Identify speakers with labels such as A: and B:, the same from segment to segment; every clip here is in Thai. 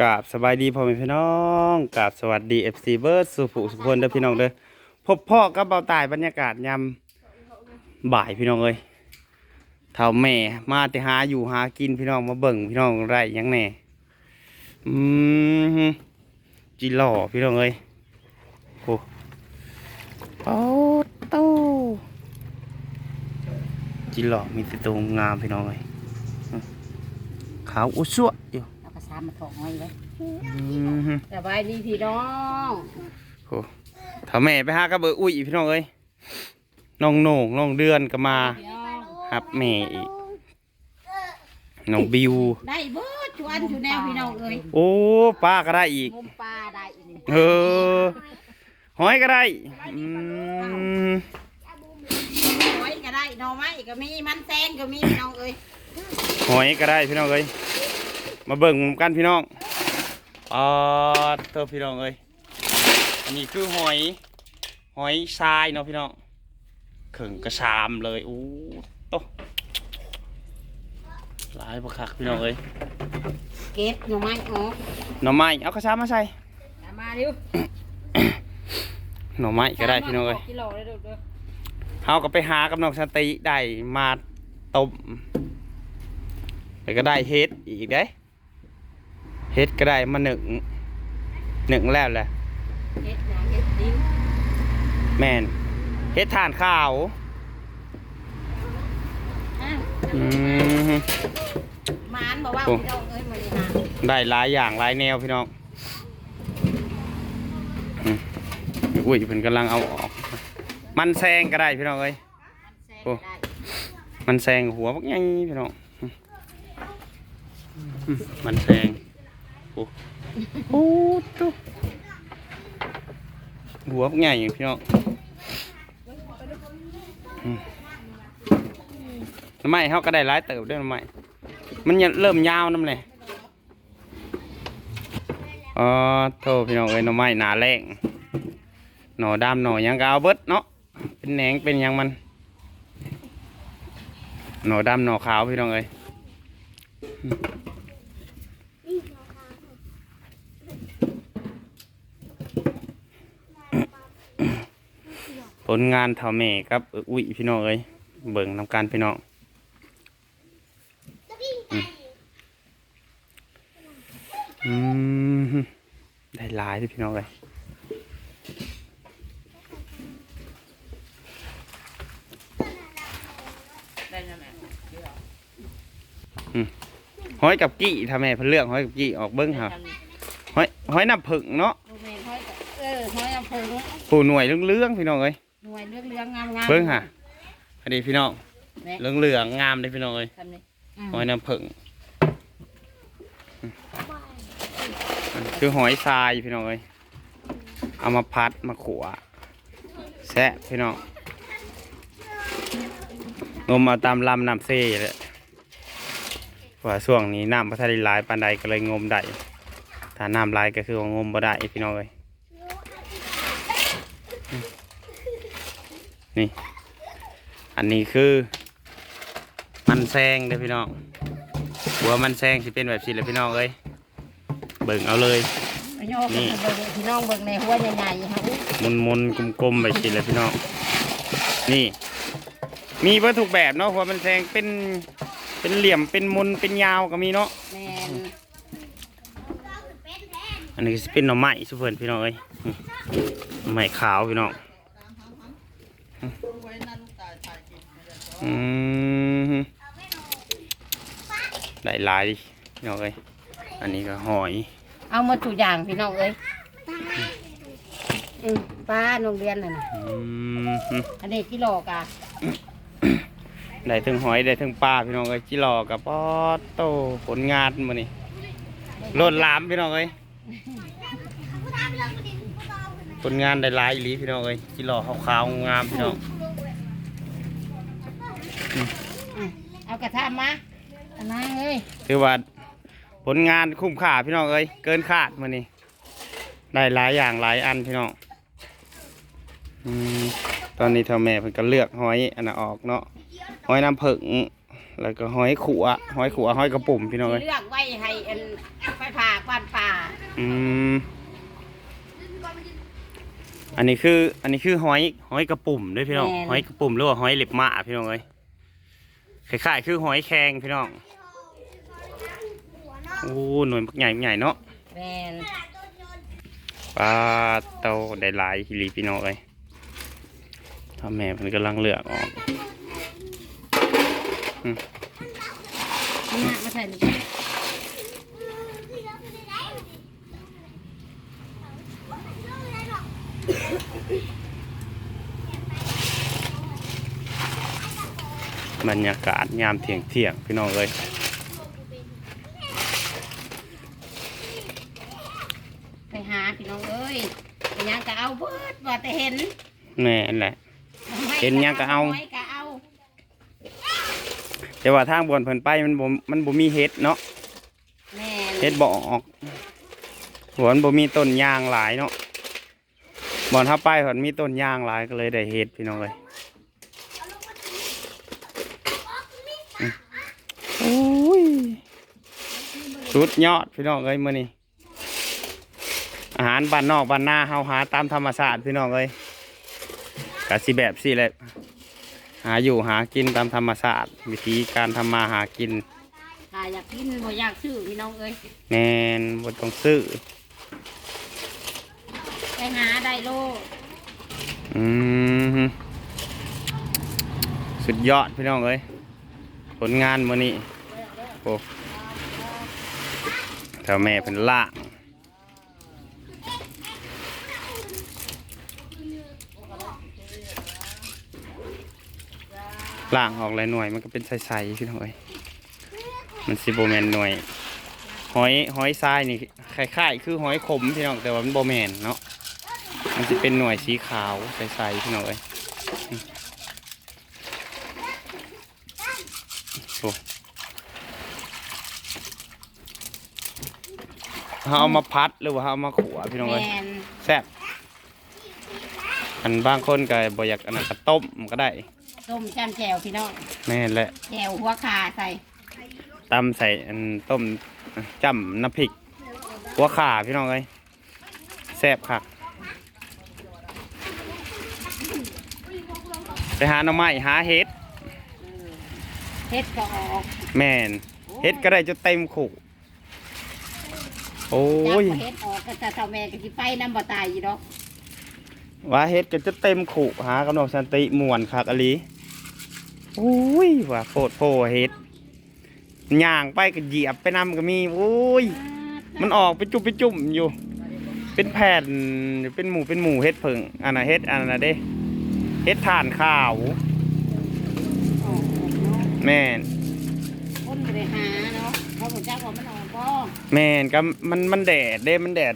A: กราบสบายดีพ่อแม่พี่น้องกราบสวัสดีเอฟซีเบิร์ดสุภูสุพลเด้อพี่น้องเด้อพบพ่อกับเบาตายบรรยากาศยามบ่ายพี่น้องเอ้ยเท่าแม่มาแต่หาอยู่หากินพี่น้องมาเบิ่งพี่น้องไรยังแน่อืมจีหล่อพี่น้องเอ้ยโอ้โอ้โตจีหล่อมีแต่ตัวงามพี่น้องเอ้ยขาวอุ้วอยู่า
B: กระซามมาถอกไว้ไว้
A: อืม
B: สบายดีพี่น้อง
A: ถ้าแม่ไปหากระเบืออุ้ยพี่น้องเอ้ยน้องโหน่งน้องเดือนก็มา
B: พี่น้อง
A: ครับแม่อีกน้องบิว
B: ได้เบิดชวนชูแนวพี่น้องเอ้ย
A: โอ้ป้าก็ได้อีก
B: งมปลาได้อีกนี่
A: เออหอยก็ได้อืม
B: หอยก็ได้หน่อไม้ก็มีมันแซงก็มีพี่น้องเอ้ย
A: หอยก็ได้พี่น้องเอ้ย มาเบิ่งกันพี่น้องอ๋อเธอพี่น้องเอ้ยอันนี้คือหอย หอยทรายเนาะพี่น้องขึงกระชามเลยอู้โตหลายประคักพี่น้องเอ้ย
B: เก็บหน่อไม้ออก
A: หน่อไม้เอากระชามมาใส่
B: เอามาเร็ว
A: หน่อไม้ก็ได้พี่น้องเอ้ย
B: กิโลได้ดูเด้อ
A: เฮาก็ไปหากับน้องสันติได้มาต้มแล้วก็ได้เฮ็ดอีกเด้ เฮ็ดก็ได้มาหนึ่งหนึ่งแล้วแหละ
B: เฮ็ดหยังเฮ็ดดิ้ง
A: แม่นเฮ็ดทานข้าว
B: อ้าว
A: อืม
B: หมานบอกว่า
A: โอ้
B: พี่น้องเอ้ยมาเลยนะ
A: ได้หลายอย่างหลายแนวพี่น้องอืมอุ้ยเพิ่นกำลังเอาออก มันแซงก็ได้พี่น้องเอ้ย
B: แซง
A: โอ้
B: ได้
A: มันแซงหัวบักใหญ่พี่น้องอืมอืมมันแซง โอ้โอ้ตุ๊หัวบักใหญ่พี่น้องน้ำไม้เขาก็ได้หลายเติบด้วยน้ำไม้มันเริ่มยาวน้ำเลยอ๋อโทษพี่น้องเอ้ยน้ำไม้หนาแรงหน่อดำหน่อยังก็เอาเบิดเนาะเป็นแหนงเป็นยังมัน หน่อดำหน่อขาวพี่น้องเอ้ย ผลงานเท่าแม่ครับเอ้ออุ้ยพี่น้องเอ้ยเบิ่งนำการพี่น้องอืมอืมได้หลายที่พี่น้องเลย
B: ได้แล้วแม่
A: ห้อยกับกี้ถ้าแม่เพิ่นเลือกห้อยกับกี้ออกเบิ้งครับห้อยห้อยน้ำผึ้งเนาะ
B: ลูกแม่ห้อยก็เออห้อยอำเภอ
A: ผู้หน่วยเรื่องๆพี่น้องเอ้ย
B: หน่วยเรื่องเรื่องงามงาม
A: เบิ้งฮะอันนี้พี่น้อง
B: แม่
A: เหลืองเหลืองๆงามเลยพี่น้องเอ้ย
B: ทำนี่
A: หอยน้ำผึ้งอันคือหอยทรายพี่น้องเอ้ยเอามาพัดมาขัวแซะพี่น้องงมเอาตามลำน้ำเซ่เลยว่าช่วงนี้น้ำพัทะเลหลายปานใดก็เลยงมได้ถ้าน้ำหลายก็คือว่างมบ่ได้พี่น้องเอ้ย นี่ อันนี้คือมันแซงเด้อพี่น้องหัวมันแซงสิเป็นแบบสิเลยพี่น้องเอ้ยเบิ่งเอาเลย
B: พี่น้องเบิ่งพี่น้องเบิ่งในหัวใหญ่ๆฮะอุ๊ย
A: มุนมุนกลมกลมๆไปสิเลยพี่น้องนี่ มีวัตถุกแบบเนาะหัวมันแซงเป็นเป็นเหลี่ยมเป็นมุนเป็นยาวก็มีเนาะ
B: แม่น
A: อันนี้สิเป็นหน่อไม้สุเพิ่นพี่น้องเอ้ยอืมหน่อไม้ขาวพี่น้อง อืมได้หลายดิพี่น้องเอ้ยอันนี้ก็หอย
B: เอาหมาทุกอย่างพี่น้องเอ้ยอืมป้าโรงเรียนน่ะนะ
A: อืม
B: อันนี้กิโลกะ
A: ได้ถึงหอยได้ถึงปลาพี่น้องเอ้ยจิหลอกับปอดโตผลงานมานี่โลดหลามพี่น้องเอ้ยผลงานได้หลายอีหลีพี่น้องเอ้ยจิหลอขาวๆงามพี่น้อง
B: เอากระทะมาอันนั้นเอ้ย
A: คือว่าผลงานคุ้มค่าพี่น้องเอ้ยเกินคาดมานี่ได้หลายอย่างหลายอันพี่น้องอืมตอนนี้เท่าแม่เพิ่นก็เลือกหอยอันน่ะออกเนาะหอยน้ำผึ้งแล้วก็หอยขัวหอยขัวหอยกระปุ่มพี่น้องเอ้ย
B: เลือกไว้ให้อันไปผ่าบ้านป่า
A: อืมอันนี้คืออันนี้คือหอยหอยกระปุ่มด้วยพี่น้องหอยกระปุ่มหรือว่าหอยเหล็บหมาพี่น้องเอ้ย คล้ายๆคือหอยแครงพี่น้องโอ้หน่วยบักใหญ่บักใหญ่เนาะ
B: แมน
A: ปลาเต้าได้หลายฮิลีพี่น้องเอ้ยถ้าแม่มันกำลังเลือกออก
B: นี่ฮะมาใส่นี่
A: บรรยากาศยามเที่ยงเที่ยงๆพี่น้องเอ้ย
B: ไปหาพี่น้องเอ้ยไปหยังก็เอาเบิดว่าแต่เห็น
A: แน่นแหละ เห็นหยังก็เอา
B: ไว้ก็เอา
A: แต่ว่าทางบอนเพิ่นไปมันบ่มันบ่มีเฮ็ดเนาะ
B: แม่น
A: เฮ็ดบ่ออกหัวมันบ่มีต้นยางหลายเนาะบอนถ้าไปเพิ่นมีต้นยางหลายก็เลยได้เฮ็ดพี่น้องเอ้ยอืมโอ้ย สุดยอดพี่น้องเอ้ยมื้อนี้อาหารบ้านนอกบ้านนาเฮาหาตามธรรมชาติพี่น้องเอ้ยก็สิแบบสิแหละหาอยู่หากินตามธรรมชาติวิธีการทำมาหากิน
B: ถ้าอยากกินบ่อยากซื้อพี่น้องเอ้ย
A: แมนบนต้องซื้อ
B: ไปหาได้โล
A: อืมสุดยอดพี่น้องเอ้ยผลงานมื้อนี้โอ้ แถวแม่เป็นล่างล่างออกหลายหน่วยมันก็เป็นใสๆพี่น้องเอ้ยมันสิโบแมนหน่วยหอยหอยทรายนี่คล้ายๆคือหอยขมพี่น้องแต่ว่ามันโบแมนเนาะมันจะเป็นหน่วยสีขาวใสๆพี่น้องเอ้ยอืมโอ้ เขาเอามาพัดหรือว่าเขาเอามาขัวพี่น้อง
B: แม
A: เอ้ย
B: น
A: แซ่บอันบางคนก็บ่อยากอันนั้นก็ต้มก็ได้
B: ต้มจ้ำแจ่วพี่น้อง
A: แม่นแหละ
B: แจ่วหัวขาใส่
A: ตำใส่อันต้มจ้ำน้ำพริกหัวข่าพี่น้องเอ้ยแซ่บคักไปหาหน่อไม้หาเห็ด
B: เฮ็ดก็ออก
A: แม่นเฮ็ดก็ได้จนเต็มขู่ โอ้
B: จับ
A: ย
B: บ่เฮ็ดออกก็จะเท่าแม่ก็สิไปน้ำบ่ตายอยู่ดอก
A: ว่าเฮ็ดก็จะเต็มขู่หากำนองสันติม่วนคักอหลีโอ้ยว่าโพดโพเฮ็ดย่างไปก็เหยียบไปนำก็มีโอ้ย มันออกไปจุ่มไปจุ่มอยู่ เป็นแผ่นเป็นหมูเป็นหมูเฮ็ดเผิงอันน่ะเฮ็ดอันน่ะเด้เฮ็ดถ่านข้าว
B: ออกออกเนาะ
A: แม่น
B: คนบ่ได้หาเนาะเขาบ่จักว่ามันออกบ่
A: แม่นก็มันมันแดดเด้มันแดด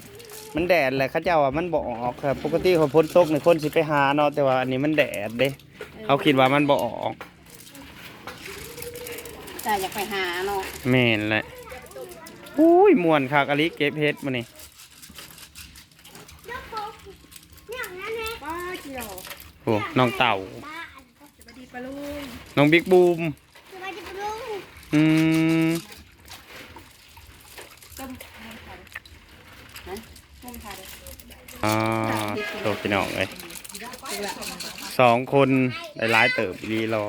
A: มันแดดแหละเขาเจ้าว่ามันบ่ออกครับปกติเขาพ้นตกในคนสิไปหาเนาะแต่ว่าอันนี้มันแดดเด้เขาคิดว่ามันบ่ออก
B: แต่อยากไปหาเนาะ
A: แม่นแหละอุ้ยม่วนคักอลิเก็บเฮ็ดมื้อนี้
B: ป้าเกี่ยว
A: โอ้น้องเต่า
B: สวัสดีปะลุง
A: น้องบิ๊กบูม
B: สวัสดีปะลุง
A: อืม
B: ต้มฮะต้มทาเด้ อ
A: อ่าโตพี่น้องเอ้ยสองคนได้หลายเติบอีหลีรอ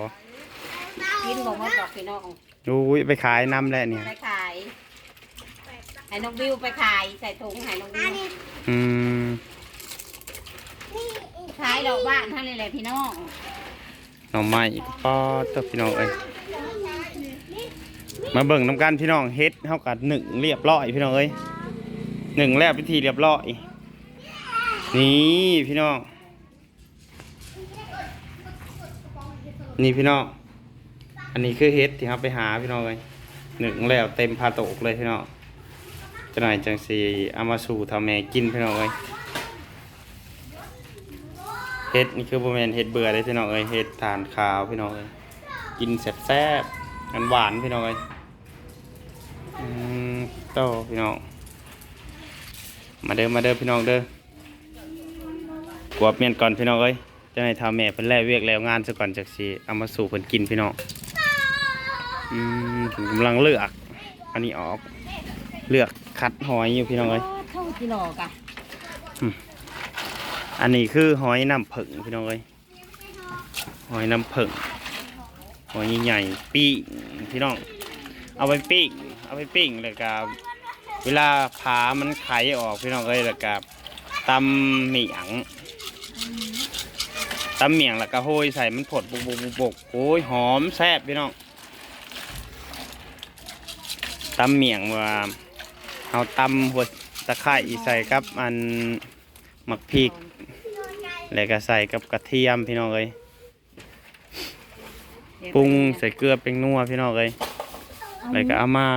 B: กินบ่หมดดอกพี่น้อง
A: อุ้ยไปขายน้ำแล้วเนี่ย
B: ไปขายให้น้องบิวไปขายใส่ถุงให้น้องบิว
A: อืม
B: ขายดอกบ้านเท่านี้แหละพี่น้อง
A: หน่อไม้ป้อตัวพี่น้องเอ้ยมาเบิ่งน้ำกันพี่น้องเฮ็ดเท่ากับหนึ่งเรียบร้อยพี่น้องเอ้ยหนึ่งแล้วพิธีเรียบร้อย นี่พี่น้อง นี่พี่น้อง อันนี้คือเฮ็ดที่เราไปหาพี่น้องเลยหนึ่งแล้วเต็มพาโตกเลยพี่น้องจะหน่อยจังสีเอามาสู่ทำแม่กินพี่น้องเลยเฮ็ดนี่คือโบแมนเฮ็ดเบื่อเลยพี่น้องเอ้ยเฮ็ดทานข้าวพี่น้องเอ้ยกินแซ่บๆกันหวานพี่น้องเอ้ยอืมโตพี่น้องมาเด้อมาเด้อพี่น้องเด้อ กวบเมียนก่อนพี่น้องเอ้ยจะให้ทำแม่เพิ่นแล่เวียกแล้วงานซะก่อนจักสิเอามาสู่เพิ่นกินพี่น้องอืมผมกำลังเลือก อันนี้ออก เลือกคัดหอยอยู่พี่น้องเอ้ย
B: เท่าที่หลอกอะ
A: อันนี้คือหอยน้ำผึ้งพี่น้องเอ้ยหอยน้ำผึ้งหอยใหญ่ๆปิ้งพี่น้อง เอาไปปิ้งเอาไปปิ้งแล้วก็เวลาผามันไขออกพี่น้องเอ้ยแล้วก็ตำเหมียง ตำเมียงแล้วก็โหยใส่มันผดบุกบุกบุกบุกโอ้ยหอมแซ่บพี่น้องตำเมียงว่าเอาตำหัวตะไคร้ใส่กับอันหมักพริกแล้วก็ใส่กับกระเทียมพี่น้องเอ้ยปรุงใส่เกลือเป็นนัวพี่น้องเอ้ยแล้วก็เอามา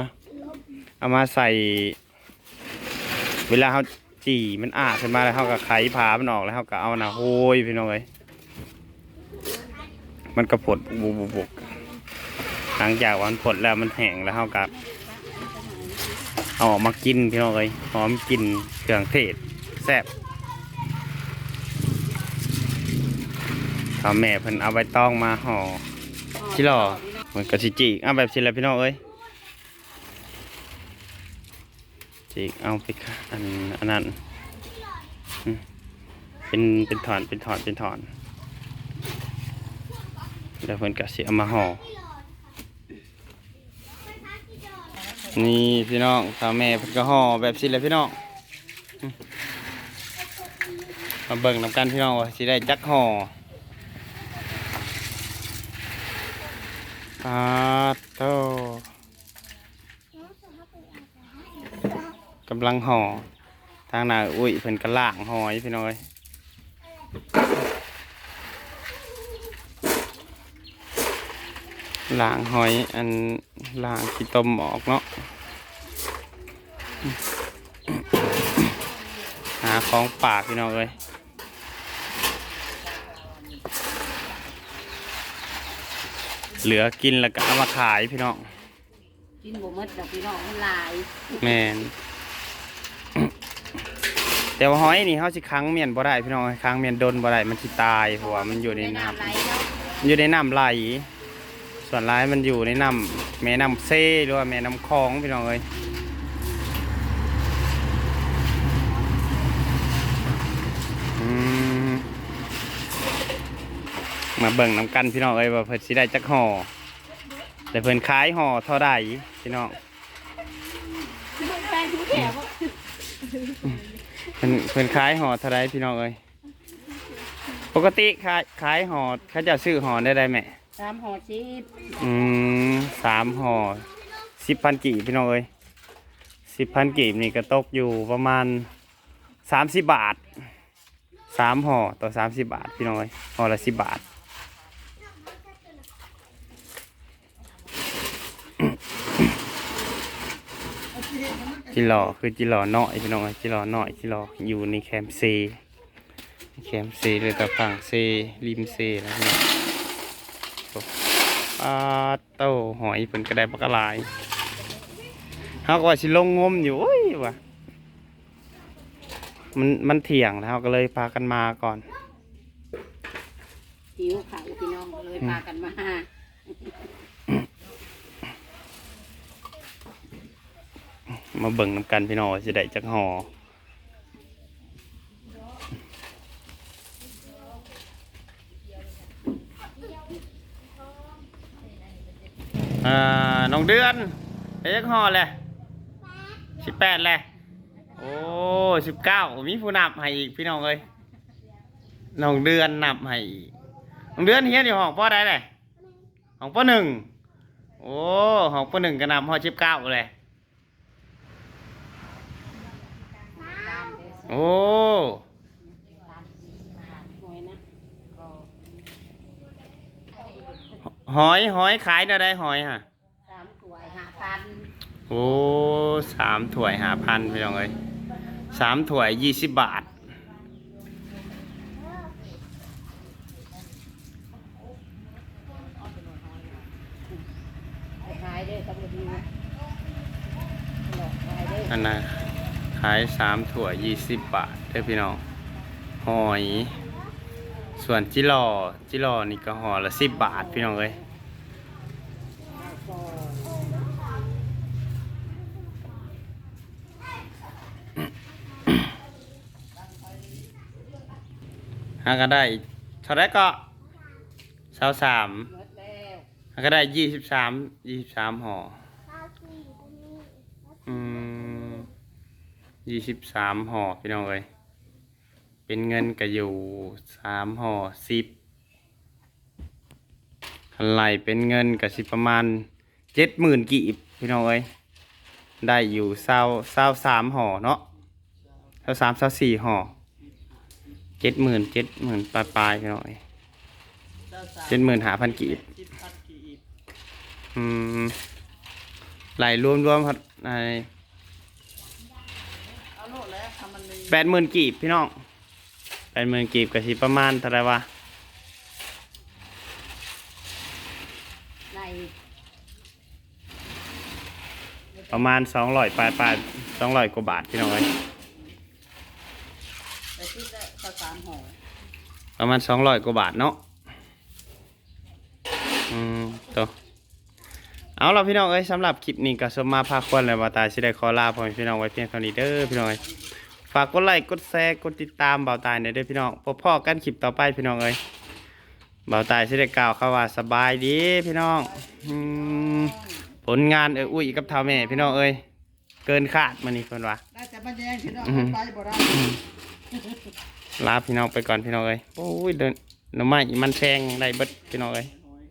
A: เอามาใส่ เวลาเขาจี่มันอาขึ้นมาแล้วเขาก็ไขผามันออกแล้วเขาก็เอาหนาโห้ยพี่น้องเอ้ย มันก็ผดบุบบุบบุบหลังจากวันผดแล้วมันแห้งแล้วเขาก็เอาออกมากินพี่น้องเอ้ยหอมกินเครื่องเทศแซ่บเอาแม่เพิ่นเอาใบตองมาห่อที่หล่อเหมือนกับสิจิเอาแบบสิละพี่น้องเอ้ยจิเอาไปค่ะอันอันนั้นเป็นเป็นถอนเป็นถอนเป็นถอน แล้วเพิ่นก็สิเอามาห่อนี่พี่น้องถ้าแม่เพิ่นก็ห่อแบบสิละพี่น้องมาเบิ่งนำกันพี่น้องว่าสิได้จักห่ออาโตกำลังห่อทางหน้าอุ้ยเพิ่นกระล่างหอยพี่น้อย ล่างหอยอันล่างขี้ต้มออกเนาะหาของปากพี่น้องเลยเหลือกินแล้วก็เอามาขายพี่น้อง
B: กินบ่หมดดอกพี่น้องมันหลาย
A: แมนแต่ว่าหอยนี่เขาสิค้างเมียนบ่ได้พี่น้องค้างเมียนดนบ่ได้มันสิตายเพราะว่ามันอยู่ในน้
B: ไหลเนาะำ
A: มันอยู่ในน้ำไหล ส่วนร้ายมันอยู่ในน้ำแม่น้ำเซ่หรือว่าแม่น้ำคลองพี่น้องเอ้ยอืมมาเบิ่งน้ำกันพี่น้องเอ้ยว่าเพิ่นสิได้จักห่อแต่เพิ่นขายห่อเท่าใดพี่น้อง
B: แป้งทุกแถว
A: เพิ่นเพิ่นขายห่อเท่าไรพี่น้องเอ้ยปกติขายขายห่อเขาจะซื้อห่อได้ได้ไหม
B: สามห่อสิบ
A: อืมสามห่อสิบพันกีบพี่น้องเอ้ยสิบพันกีบนี่ก็ตกอยู่ประมาณสามสิบบาทสามห่อต่อสามสิบบาทพี่น้องเอ้ยห่อละสิบบาทจิหล่อคือจิหล่อน้อยพี่น้องเอ้ยจิหล่อน้อยจิหล่ออยู่ในแคมเซแคมป์เซเลยต่ฝั่งเซริมเซนะพี่น้อง ปลาเต้าหอยเพิ่นกระไดปลากระลายเฮาก็ว่าสิลงงมอยู่โอ้ยว่ะมันมันเที่ยงแล้วเราก็เลยพากันมาก่อน
B: หิวข้าวพี่น้องก็เลยพากันมา
A: มาเบิ่งนำกันพี่น้องว่าสิได้จักห่อ อ่าน้องเดือนได้จักห่อเลยสิบแปดเลยโอ้สิบเก้ามีผู้นับให้อีกพี่น้องเลยน้องเดือนนับให้อีกน้องเดือนเฮียนอยู่ห้องป้อได้เลยห้องป้อหนึ่งโอ้ห้องป้อหนึ่งก็นับห้องสิบเก้าเลยโอ้
B: หอยนะก็
A: หอยหอยขายเท่าไดหอยฮะ
B: สามถ้วยห้าพัน
A: โอ้สามถ้วยหาพันพี่น้องเอ้ยสามถ้วยยี่สิบบาท
B: ขายเด้อตำรวจดูหลอกขายเด้อ
A: อันนั้นขายสามถ้วยยี่สิบบาทเด้อพี่น้องหอย ส่วนจิรอจิรอนี่ก็ห่อละสิบบาทพี่น้องเอ้ยหาก็ได้เท่าไรก็เท่าสาม
B: หา
A: ก็ได้ยี่สิบสามยี่สิบสามห่ออืมยี่สิบสามห่อพี่น้องเลย เป็นเงินก็อยู่สามห่อสิบคันไหลเป็นเงินก็สิประมาณเจ็ดหมื่นกีบพี่น้องเอ้ยได้อยู่เศร้าเศร้าสามห่อเนาะเศร้าสามเศร้าสี่ห่อเจ็ดหมื่นเจ็ดหมื่นปลายปลายๆพี่น้องเอ้ย
C: เจ็
A: ดหมื่นหาพันกีบอืมไหลรวมรวมครับในา
C: โลดแป
A: ดหมื่นกีบพี่น้อง ดหมื่นกีบก็สิประมาณเท่าไหรวะประมาณสองร้อยปลายปลายสองร้อยกว่าบาทพี่น้องเอ้ย
C: แต่ที่ได้เจ้าสามห่อ
A: ประมาณสองร้อยกว่าบาทเนาะอืมตัวเอาล่ะพี่น้องเอ้ยสำหรับคลิปนี้ก็สมมาพาควรเลยว่าตายสิได้ขอลาพ่อแม่พี่น้องไว้เพียงเท่านี้เด้อพี่น้องเอ้ย ฝากกดไลค์กดแชร์กดติดตามเบาตายหน่อยเด้อพี่น้องพบพ่อกันคลิปต่อไปพี่น้องเอ้ยเบาตายสิได้กล่าวคำว่าสบายดีพี่น้องอืมผลงานเอ้ยอุ้ยกับเท่าแม่พี่น้องเอ้ยเกินคาดมานี่เพิ่นว่า
C: ได้แต่มันแย่งพี่น้อง
A: อือหือ
C: ไปบ่ได้
A: ลาพี่น้องไปก่อนพี่น้องเอ้ยโอ้ยเดินหน่อไม้มันแพงได้เบิดพี่น้องเอ้ย